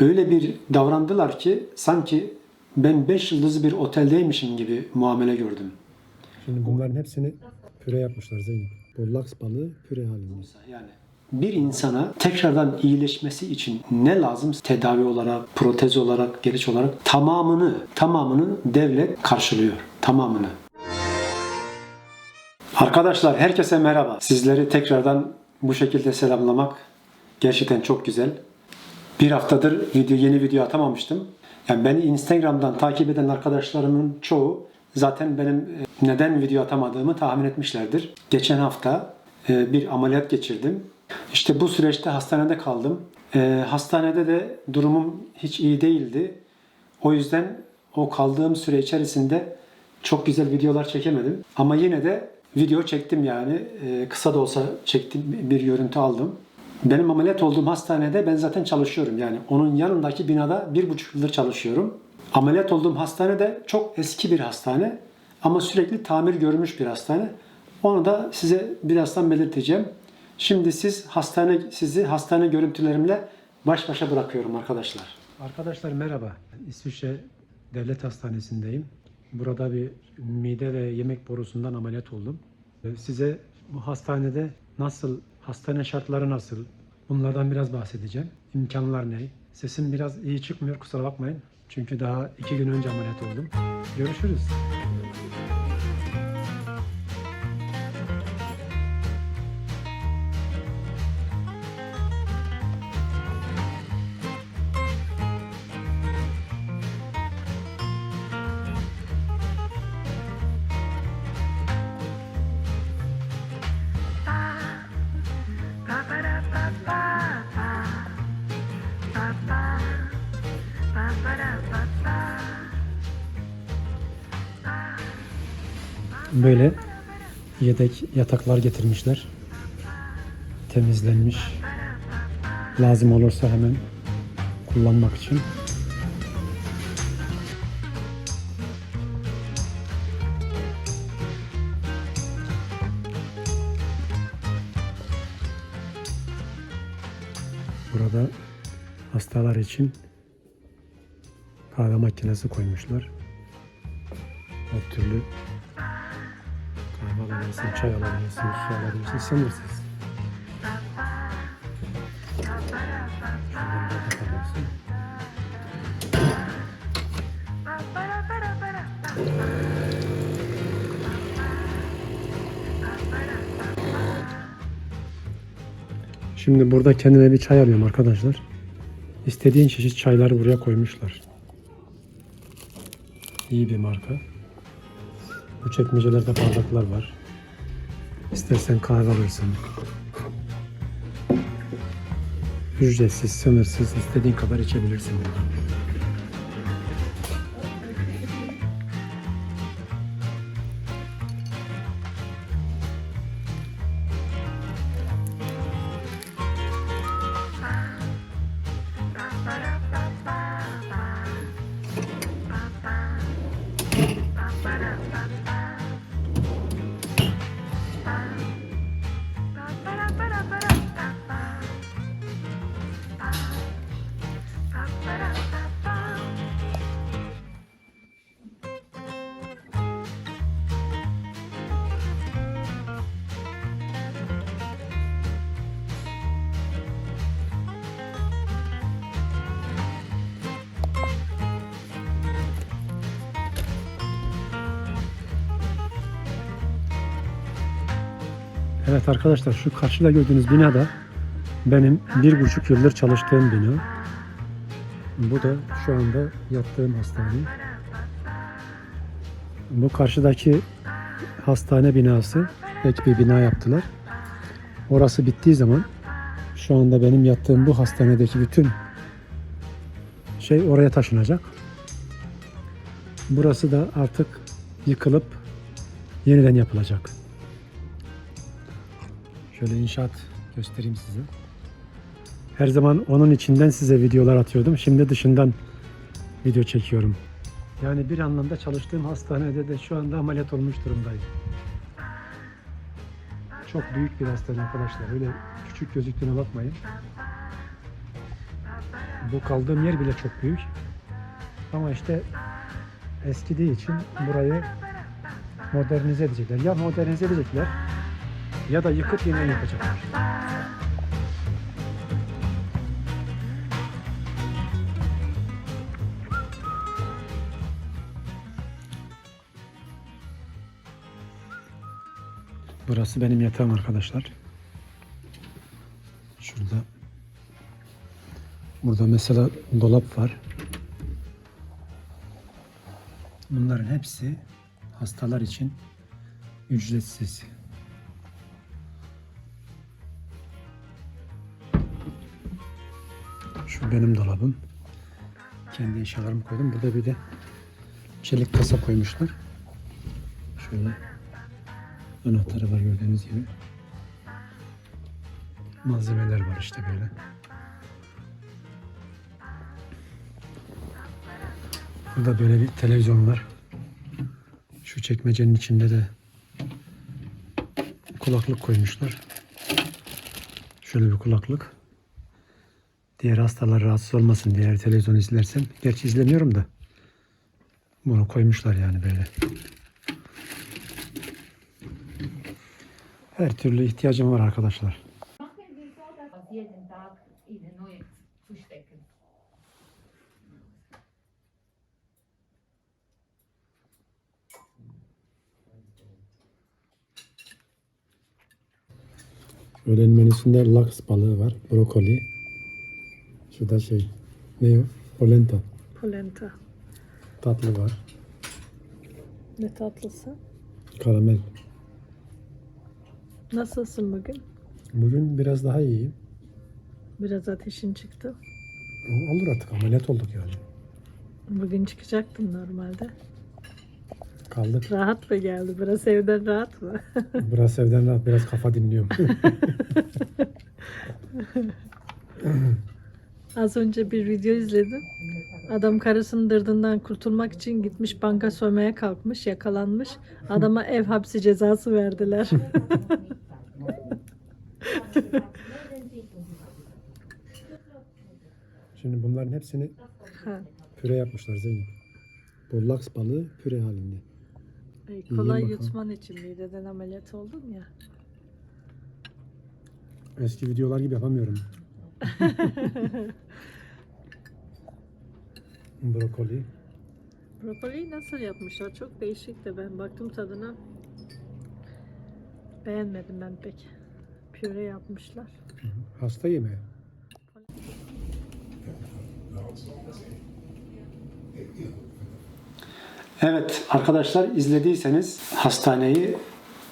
öyle bir davrandılar ki sanki ben 5 yıldızlı bir oteldeymişim gibi muamele gördüm. Şimdi bunların hepsini püre yapmışlar Zeynep. Bu laks balığı püre halinde. Yani bir insana tekrardan iyileşmesi için ne lazım? Tedavi olarak, protez olarak, geliş olarak tamamını, tamamını devlet karşılıyor. Tamamını. Arkadaşlar herkese merhaba. Sizleri tekrardan bu şekilde selamlamak gerçekten çok güzel. Bir haftadır video yeni video atamamıştım. Yani beni Instagram'dan takip eden arkadaşlarımın çoğu zaten benim e, neden video atamadığımı tahmin etmişlerdir. Geçen hafta e, bir ameliyat geçirdim. İşte bu süreçte hastanede kaldım. E, Hastanede de durumum hiç iyi değildi. O yüzden o kaldığım süre içerisinde çok güzel videolar çekemedim. Ama yine de video çektim yani. Kısa da olsa çektim, bir görüntü aldım. Benim ameliyat olduğum hastanede ben zaten çalışıyorum. Yani onun yanındaki binada bir buçuk yıldır çalışıyorum. Ameliyat olduğum hastane de çok eski bir hastane. Ama sürekli tamir görmüş bir hastane. Onu da size birazdan belirteceğim. Şimdi siz hastane sizi hastane görüntülerimle baş başa bırakıyorum arkadaşlar. Arkadaşlar merhaba. İsviçre Devlet Hastanesi'ndeyim. Burada bir mide ve yemek borusundan ameliyat oldum. Size bu hastanede nasıl, hastane şartları nasıl, bunlardan biraz bahsedeceğim. İmkanlar ne? Sesim biraz iyi çıkmıyor kusura bakmayın. Çünkü daha iki gün önce ameliyat oldum. Görüşürüz. Böyle yedek yataklar getirmişler. Temizlenmiş. Lazım olursa hemen kullanmak için. Burada hastalar için kahve makinesi koymuşlar. Her türlü alabilirsin, çay alabilirsin, su alabilirsin, sınırsız. Şimdi burada kendime bir çay alıyorum arkadaşlar. İstediğin çeşit çayları buraya koymuşlar. İyi bir marka. Bu çekmecelerde bardaklar var. İstersen kahve alırsın. Ücretsiz, sınırsız istediğin kadar içebilirsin buradan. Evet arkadaşlar şu karşıda gördüğünüz bina da benim bir buçuk yıldır çalıştığım bina. Bu da şu anda yattığım hastane. Bu karşıdaki hastane binası ek bir bina yaptılar. Orası bittiği zaman şu anda benim yattığım bu hastanedeki bütün şey oraya taşınacak. Burası da artık yıkılıp yeniden yapılacak. Şöyle inşaat göstereyim size. Her zaman onun içinden size videolar atıyordum. Şimdi dışından video çekiyorum. Yani bir anlamda çalıştığım hastanede de şu anda ameliyat olmuş durumdayım. Çok büyük bir hastane arkadaşlar. Öyle küçük gözüktüğüne bakmayın. Bu kaldığım yer bile çok büyük. Ama işte eskidiği için burayı modernize edecekler. Ya modernize edecekler ya da yıkıp yeniden yapacaklar. Burası benim yatağım arkadaşlar. Şurada. Burada mesela dolap var. Bunların hepsi hastalar için ücretsiz. Benim dolabım. Kendi eşyalarımı koydum. Burada bir de çelik kasa koymuşlar. Şöyle anahtarı var gördüğünüz gibi. Malzemeler var işte böyle. Burada böyle bir televizyon var. Şu çekmecenin içinde de kulaklık koymuşlar. Şöyle bir kulaklık. Diğer hastalar rahatsız olmasın diye televizyon izlersem. Gerçi izlemiyorum da. Bunu koymuşlar yani böyle. Her türlü ihtiyacım var arkadaşlar. Öğlen menüsünde laks balığı var, brokoli. Şurada şey, ne o? Polenta. Polenta. Tatlı var, Ne tatlısı. karamel. Nasılsın bugün? Bugün biraz daha iyiyim. Biraz ateşin çıktı. Olur artık ameliyat olduk yani. Bugün çıkacaktın normalde. Kaldık. Rahat mı geldi? Biraz evden rahat mı? Biraz evden rahat, biraz kafa dinliyorum. Az önce bir video izledim. Adam karısının dırdından kurtulmak için gitmiş banka soymaya kalkmış, yakalanmış. Adama ev hapsi cezası verdiler. Şimdi bunların hepsini Ha, püre yapmışlar Zeynep. Bu laks balığı püre halinde. e, kolay bakalım. yutman için mideden ameliyat oldum ya. Eski videolar gibi yapamıyorum. Brokoli. Brokoliyi nasıl yapmışlar? Çok değişik de ben baktım tadına. Beğenmedim ben pek. Püre yapmışlar. Hasta yemeği. Evet arkadaşlar izlediyseniz hastaneyi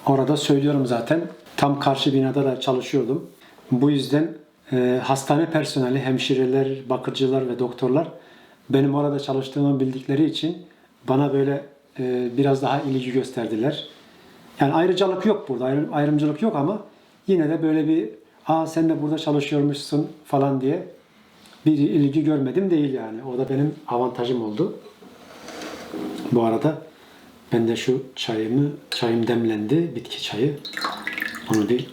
orada söylüyorum zaten. Tam karşı binada da çalışıyordum. Bu yüzden e, hastane personeli, hemşireler, bakıcılar ve doktorlar benim orada çalıştığımı bildikleri için bana böyle e, biraz daha ilgi gösterdiler. Yani ayrıcalık yok burada, ayrı- ayrımcılık yok ama yine de böyle bir aa sen de burada çalışıyormuşsun falan diye bir ilgi görmedim değil yani. O da benim avantajım oldu. Bu arada ben de şu çayımı, çayım demlendi, bitki çayı. Onu bir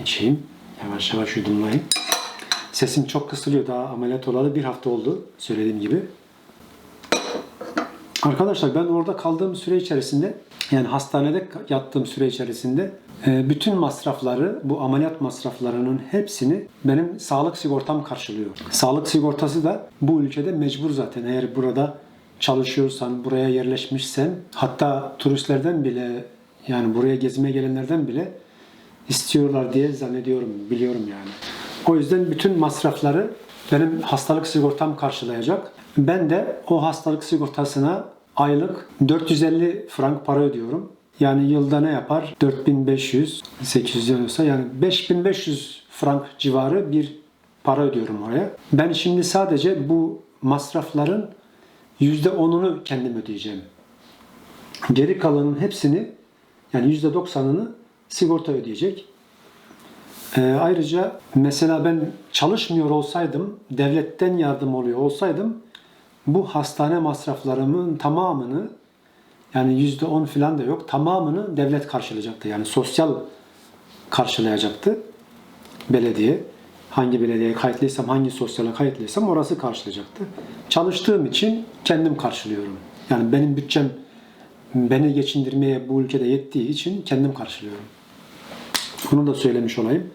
içeyim. Yavaş yavaş yudumlayayım. Sesim çok kısılıyor. Daha ameliyat olalı bir hafta oldu söylediğim gibi. Arkadaşlar ben orada kaldığım süre içerisinde yani hastanede yattığım süre içerisinde e, bütün masrafları bu ameliyat masraflarının hepsini benim sağlık sigortam karşılıyor. Sağlık sigortası da bu ülkede mecbur zaten eğer burada çalışıyorsan, buraya yerleşmişsen hatta turistlerden bile yani buraya gezmeye gelenlerden bile istiyorlar diye zannediyorum, biliyorum yani. O yüzden bütün masrafları benim hastalık sigortam karşılayacak. Ben de o hastalık sigortasına aylık 450 frank para ödüyorum. Yani yılda ne yapar? 4500, 800 olsa yani 5500 frank civarı bir para ödüyorum oraya. Ben şimdi sadece bu masrafların %10'unu kendim ödeyeceğim. Geri kalanın hepsini yani %90'ını sigorta ödeyecek. Ee, ayrıca mesela ben çalışmıyor olsaydım, devletten yardım oluyor olsaydım bu hastane masraflarımın tamamını yani yüzde on falan da yok tamamını devlet karşılayacaktı. Yani sosyal karşılayacaktı belediye. hangi belediyeye kayıtlıysam, hangi sosyale kayıtlıysam orası karşılayacaktı. Çalıştığım için kendim karşılıyorum. Yani benim bütçem beni geçindirmeye bu ülkede yettiği için kendim karşılıyorum. Bunu da söylemiş olayım.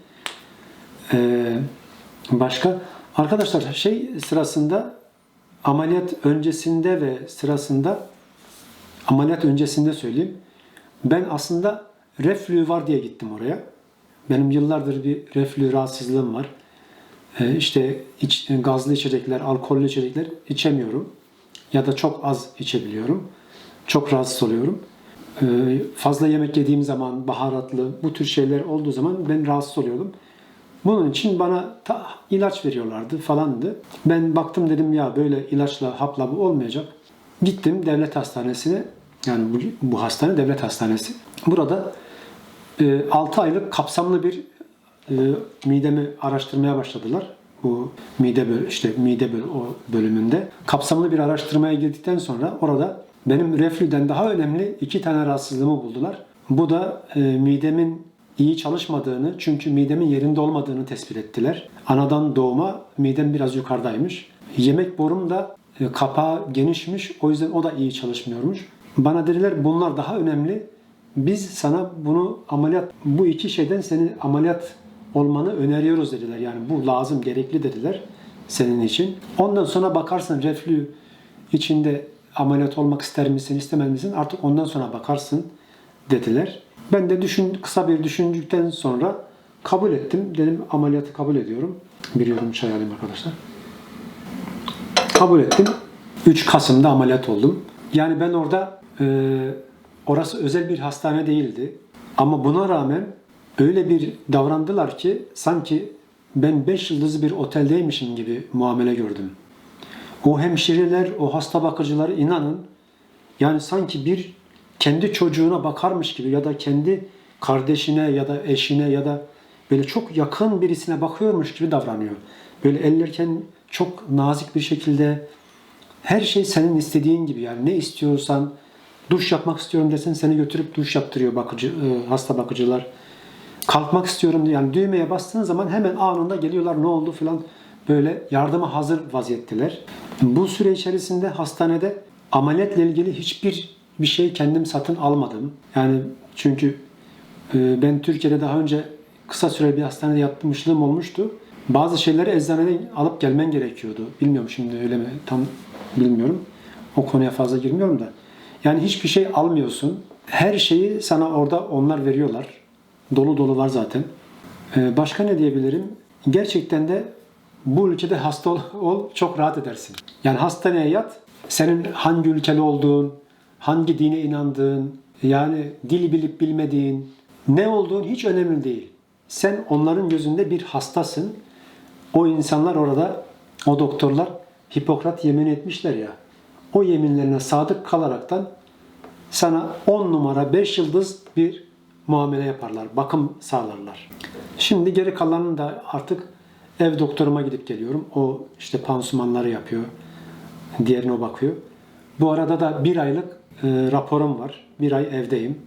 Ee, başka arkadaşlar şey sırasında ameliyat öncesinde ve sırasında ameliyat öncesinde söyleyeyim. Ben aslında reflü var diye gittim oraya. Benim yıllardır bir reflü rahatsızlığım var. Ee, işte iç, gazlı içecekler, alkollü içecekler içemiyorum. Ya da çok az içebiliyorum. Çok rahatsız oluyorum. Ee, fazla yemek yediğim zaman, baharatlı, bu tür şeyler olduğu zaman ben rahatsız oluyordum. Bunun için bana ta, ilaç veriyorlardı falandı. Ben baktım dedim ya böyle ilaçla, hapla bu olmayacak. Gittim devlet hastanesine. Yani bu, bu hastane devlet hastanesi. Burada 6 aylık kapsamlı bir e, midemi araştırmaya başladılar. Bu mide böl işte mide böl o bölümünde kapsamlı bir araştırmaya girdikten sonra orada benim reflüden daha önemli iki tane rahatsızlığımı buldular. Bu da e, midemin iyi çalışmadığını çünkü midemin yerinde olmadığını tespit ettiler. Anadan doğma midem biraz yukarıdaymış. Yemek borum da e, kapağı genişmiş o yüzden o da iyi çalışmıyormuş. Bana dediler bunlar daha önemli. Biz sana bunu ameliyat bu iki şeyden seni ameliyat olmanı öneriyoruz dediler. Yani bu lazım, gerekli dediler senin için. Ondan sonra bakarsın reflü içinde ameliyat olmak ister misin, istemez misin? Artık ondan sonra bakarsın dediler. Ben de düşün kısa bir düşündükten sonra kabul ettim. Dedim ameliyatı kabul ediyorum. Bir yorum çay alayım arkadaşlar. Kabul ettim. 3 Kasım'da ameliyat oldum. Yani ben orada e, orası özel bir hastane değildi. Ama buna rağmen öyle bir davrandılar ki sanki ben 5 yıldızlı bir oteldeymişim gibi muamele gördüm. O hemşireler, o hasta bakıcıları inanın yani sanki bir kendi çocuğuna bakarmış gibi ya da kendi kardeşine ya da eşine ya da böyle çok yakın birisine bakıyormuş gibi davranıyor. Böyle ellerken çok nazik bir şekilde her şey senin istediğin gibi yani ne istiyorsan duş yapmak istiyorum desen seni götürüp duş yaptırıyor bakıcı e, hasta bakıcılar. Kalkmak istiyorum diye yani düğmeye bastığın zaman hemen anında geliyorlar ne oldu filan böyle yardıma hazır vaziyetteler. Bu süre içerisinde hastanede ameliyatla ilgili hiçbir bir şey kendim satın almadım. Yani çünkü e, ben Türkiye'de daha önce kısa süre bir hastanede yatmışlığım olmuştu. Bazı şeyleri eczaneden alıp gelmen gerekiyordu. Bilmiyorum şimdi öyle mi tam bilmiyorum. O konuya fazla girmiyorum da. Yani hiçbir şey almıyorsun. Her şeyi sana orada onlar veriyorlar. Dolu dolu var zaten. Ee, başka ne diyebilirim? Gerçekten de bu ülkede hasta ol, çok rahat edersin. Yani hastaneye yat. Senin hangi ülkeli olduğun, hangi dine inandığın, yani dil bilip bilmediğin, ne olduğun hiç önemli değil. Sen onların gözünde bir hastasın. O insanlar orada, o doktorlar Hipokrat yemin etmişler ya. O yeminlerine sadık kalaraktan sana 10 numara 5 yıldız bir muamele yaparlar. Bakım sağlarlar. Şimdi geri kalanını da artık ev doktoruma gidip geliyorum. O işte pansumanları yapıyor. Diğerine o bakıyor. Bu arada da bir aylık e, raporum var. Bir ay evdeyim.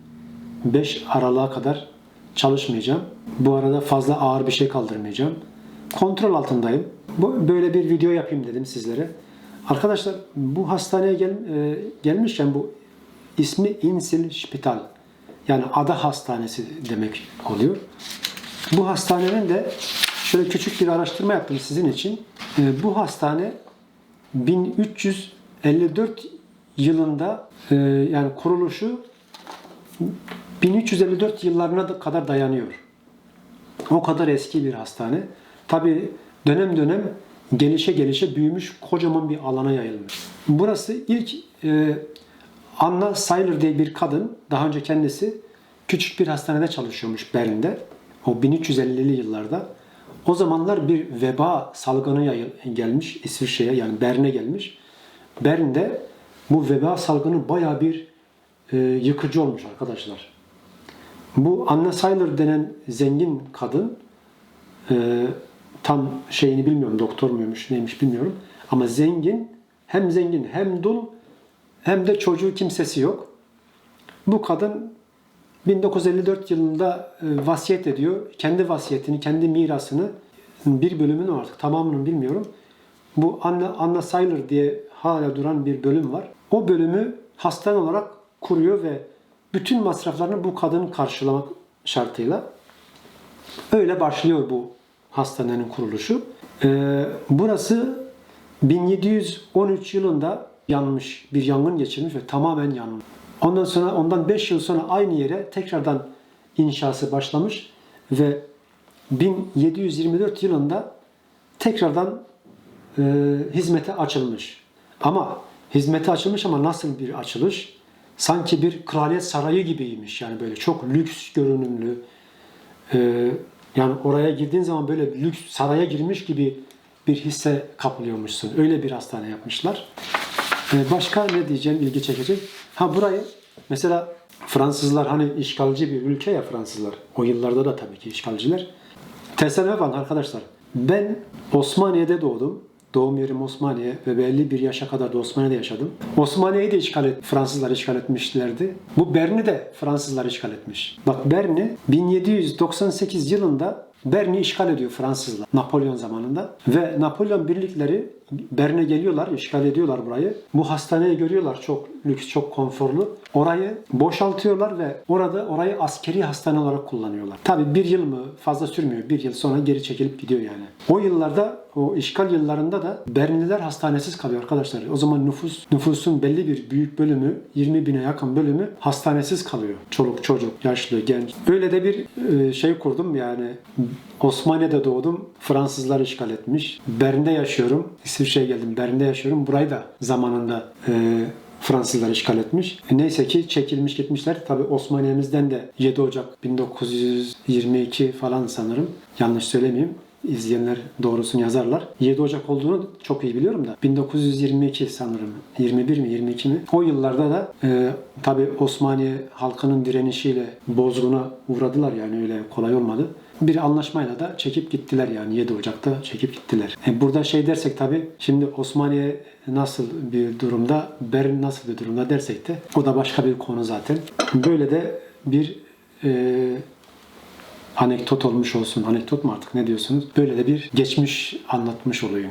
5 Aralık'a kadar çalışmayacağım. Bu arada fazla ağır bir şey kaldırmayacağım. Kontrol altındayım. Bu, böyle bir video yapayım dedim sizlere. Arkadaşlar bu hastaneye gel, e, gelmişken bu ismi İnsil Spital. Yani ada hastanesi demek oluyor. Bu hastanenin de şöyle küçük bir araştırma yaptım sizin için. E, bu hastane 1354 yılında e, yani kuruluşu 1354 yıllarına da kadar dayanıyor. O kadar eski bir hastane. Tabi dönem dönem gelişe gelişe büyümüş kocaman bir alana yayılmış. Burası ilk e, Anna Seiler diye bir kadın daha önce kendisi küçük bir hastanede çalışıyormuş Berlin'de. O 1350'li yıllarda. O zamanlar bir veba salgını gelmiş İsviçre'ye yani Bern'e gelmiş. Bern'de bu veba salgını baya bir e, yıkıcı olmuş arkadaşlar. Bu Anna Seiler denen zengin kadın e, tam şeyini bilmiyorum doktor muymuş neymiş bilmiyorum ama zengin hem zengin hem dul hem de çocuğu kimsesi yok. Bu kadın 1954 yılında e, vasiyet ediyor. Kendi vasiyetini, kendi mirasını bir bölümünü artık tamamını bilmiyorum. Bu Anna, Anna Seiler diye hala duran bir bölüm var. O bölümü hastane olarak kuruyor ve bütün masraflarını bu kadın karşılamak şartıyla öyle başlıyor bu hastanenin kuruluşu. Ee, burası 1713 yılında yanmış, bir yangın geçirmiş ve tamamen yanmış. Ondan sonra ondan 5 yıl sonra aynı yere tekrardan inşası başlamış ve 1724 yılında tekrardan e, hizmete açılmış. Ama hizmete açılmış ama nasıl bir açılış? Sanki bir kraliyet sarayı gibiymiş. Yani böyle çok lüks görünümlü. e, yani oraya girdiğin zaman böyle lüks saraya girmiş gibi bir hisse kapılıyormuşsun. Öyle bir hastane yapmışlar. E, başka ne diyeceğim ilgi çekecek? Ha burayı mesela Fransızlar hani işgalci bir ülke ya Fransızlar. O yıllarda da tabii ki işgalciler. Tesadüfe bakın arkadaşlar. Ben Osmaniye'de doğdum. Doğum yerim Osmaniye ve belli bir yaşa kadar da Osmaniye'de yaşadım. Osmaniye'yi de işgal et, Fransızlar işgal etmişlerdi. Bu Bern'i de Fransızlar işgal etmiş. Bak Bern'i 1798 yılında Bern'i işgal ediyor Fransızlar Napolyon zamanında ve Napolyon birlikleri Bern'e geliyorlar, işgal ediyorlar burayı. Bu hastaneyi görüyorlar çok lüks, çok konforlu. Orayı boşaltıyorlar ve orada orayı askeri hastane olarak kullanıyorlar. Tabi bir yıl mı fazla sürmüyor. Bir yıl sonra geri çekilip gidiyor yani. O yıllarda, o işgal yıllarında da Bernliler hastanesiz kalıyor arkadaşlar. O zaman nüfus nüfusun belli bir büyük bölümü, 20 bine yakın bölümü hastanesiz kalıyor. Çoluk, çocuk, yaşlı, genç. Öyle de bir e, şey kurdum yani. Osmaniye'de doğdum. Fransızlar işgal etmiş. Bern'de yaşıyorum. İsviçre'ye geldim. Bern'de yaşıyorum. Burayı da zamanında e, Fransızlar işgal etmiş. E, neyse ki çekilmiş gitmişler. Tabi Osmaniye'mizden de 7 Ocak 1922 falan sanırım. Yanlış söylemeyeyim. İzleyenler doğrusunu yazarlar. 7 Ocak olduğunu çok iyi biliyorum da 1922 sanırım. 21 mi 22 mi? O yıllarda da e, tabi Osmaniye halkının direnişiyle bozguna uğradılar yani öyle kolay olmadı. Bir anlaşmayla da çekip gittiler yani 7 Ocak'ta çekip gittiler. E, burada şey dersek tabi şimdi Osmaniye nasıl bir durumda, Bern nasıl bir durumda dersek de o da başka bir konu zaten. Böyle de bir e, anekdot olmuş olsun. Anekdot mu artık ne diyorsunuz? Böyle de bir geçmiş anlatmış olayım.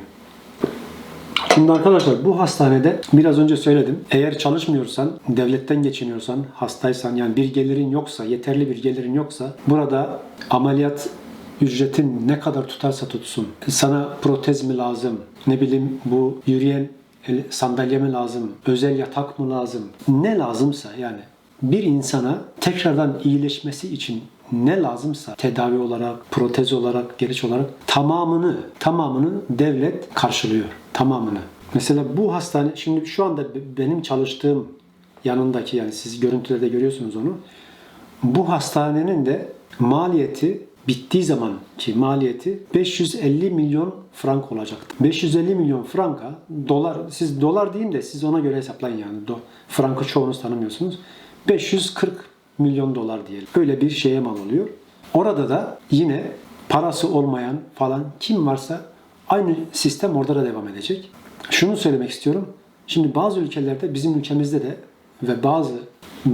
Şimdi arkadaşlar bu hastanede biraz önce söyledim. Eğer çalışmıyorsan, devletten geçiniyorsan, hastaysan yani bir gelirin yoksa, yeterli bir gelirin yoksa burada ameliyat ücretin ne kadar tutarsa tutsun. Sana protez mi lazım? Ne bileyim bu yürüyen el- sandalye mi lazım? Özel yatak mı lazım? Ne lazımsa yani bir insana tekrardan iyileşmesi için ne lazımsa tedavi olarak, protez olarak, geliş olarak tamamını, tamamını devlet karşılıyor. Tamamını. Mesela bu hastane, şimdi şu anda be- benim çalıştığım yanındaki yani siz görüntülerde görüyorsunuz onu. Bu hastanenin de maliyeti bittiği zaman ki maliyeti 550 milyon frank olacaktı. 550 milyon franka dolar siz dolar diyeyim de siz ona göre hesaplayın yani. Do, frankı çoğunuz tanımıyorsunuz. 540 milyon dolar diyelim. Öyle bir şeye mal oluyor. Orada da yine parası olmayan falan kim varsa aynı sistem orada da devam edecek. Şunu söylemek istiyorum. Şimdi bazı ülkelerde bizim ülkemizde de ve bazı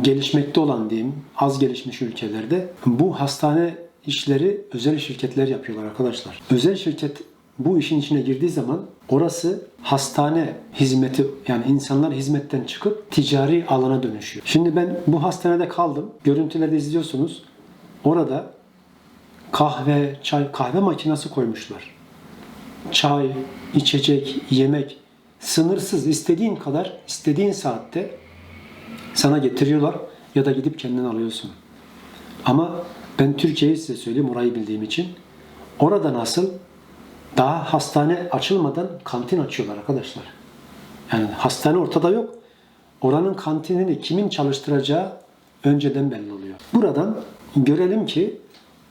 gelişmekte olan diyeyim az gelişmiş ülkelerde bu hastane işleri özel şirketler yapıyorlar arkadaşlar. Özel şirket bu işin içine girdiği zaman orası hastane hizmeti yani insanlar hizmetten çıkıp ticari alana dönüşüyor. Şimdi ben bu hastanede kaldım. Görüntülerde izliyorsunuz. Orada kahve, çay, kahve makinesi koymuşlar. Çay, içecek, yemek sınırsız istediğin kadar istediğin saatte sana getiriyorlar ya da gidip kendin alıyorsun. Ama ben Türkiye'yi size söyleyeyim orayı bildiğim için. Orada nasıl? Daha hastane açılmadan kantin açıyorlar arkadaşlar. Yani hastane ortada yok. Oranın kantinini kimin çalıştıracağı önceden belli oluyor. Buradan görelim ki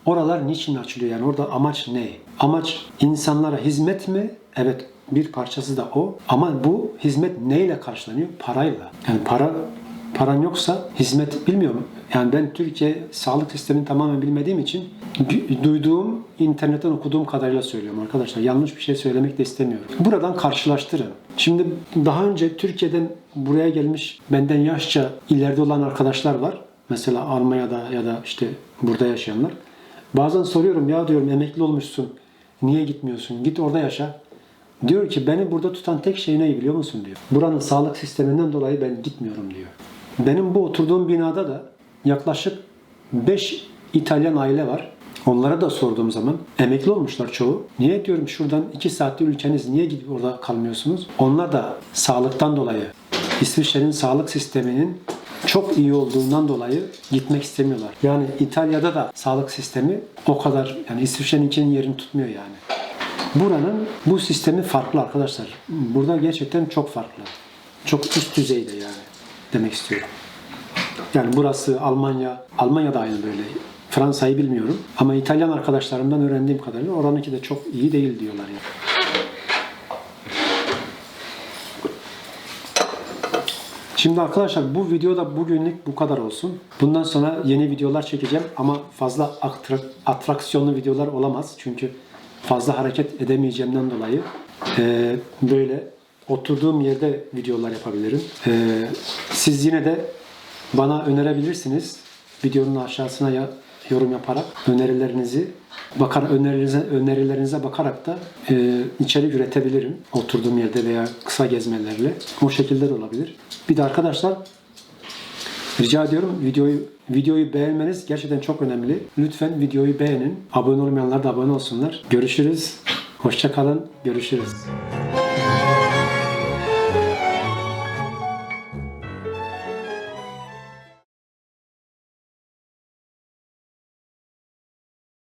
oralar niçin açılıyor? Yani orada amaç ne? Amaç insanlara hizmet mi? Evet bir parçası da o. Ama bu hizmet neyle karşılanıyor? Parayla. Yani para paran yoksa hizmet bilmiyorum. Yani ben Türkiye sağlık sistemini tamamen bilmediğim için du- duyduğum, internetten okuduğum kadarıyla söylüyorum arkadaşlar. Yanlış bir şey söylemek de istemiyorum. Buradan karşılaştırın. Şimdi daha önce Türkiye'den buraya gelmiş benden yaşça ileride olan arkadaşlar var. Mesela Almanya'da ya da işte burada yaşayanlar. Bazen soruyorum ya diyorum emekli olmuşsun. Niye gitmiyorsun? Git orada yaşa. Diyor ki beni burada tutan tek şey ne biliyor musun diyor. Buranın sağlık sisteminden dolayı ben gitmiyorum diyor. Benim bu oturduğum binada da yaklaşık 5 İtalyan aile var. Onlara da sorduğum zaman emekli olmuşlar çoğu. Niye diyorum şuradan 2 saatte ülkeniz niye gidip orada kalmıyorsunuz? Onlar da sağlıktan dolayı İsviçre'nin sağlık sisteminin çok iyi olduğundan dolayı gitmek istemiyorlar. Yani İtalya'da da sağlık sistemi o kadar yani İsviçre'ninkinin yerini tutmuyor yani. Buranın bu sistemi farklı arkadaşlar. Burada gerçekten çok farklı. Çok üst düzeyde yani demek istiyorum. Yani burası Almanya, Almanya da aynı böyle. Fransa'yı bilmiyorum ama İtalyan arkadaşlarımdan öğrendiğim kadarıyla oranınki de çok iyi değil diyorlar yani. Şimdi arkadaşlar bu videoda bugünlük bu kadar olsun. Bundan sonra yeni videolar çekeceğim ama fazla atrak- atraksiyonlu videolar olamaz. Çünkü fazla hareket edemeyeceğimden dolayı eee, böyle oturduğum yerde videolar yapabilirim. Eee, siz yine de bana önerebilirsiniz. Videonun aşağısına ya- yorum yaparak önerilerinizi bakar önerilerinize, önerilerinize bakarak da e, içerik üretebilirim. Oturduğum yerde veya kısa gezmelerle. O şekilde de olabilir. Bir de arkadaşlar rica ediyorum videoyu videoyu beğenmeniz gerçekten çok önemli. Lütfen videoyu beğenin. Abone olmayanlar da abone olsunlar. Görüşürüz. Hoşça kalın. Görüşürüz.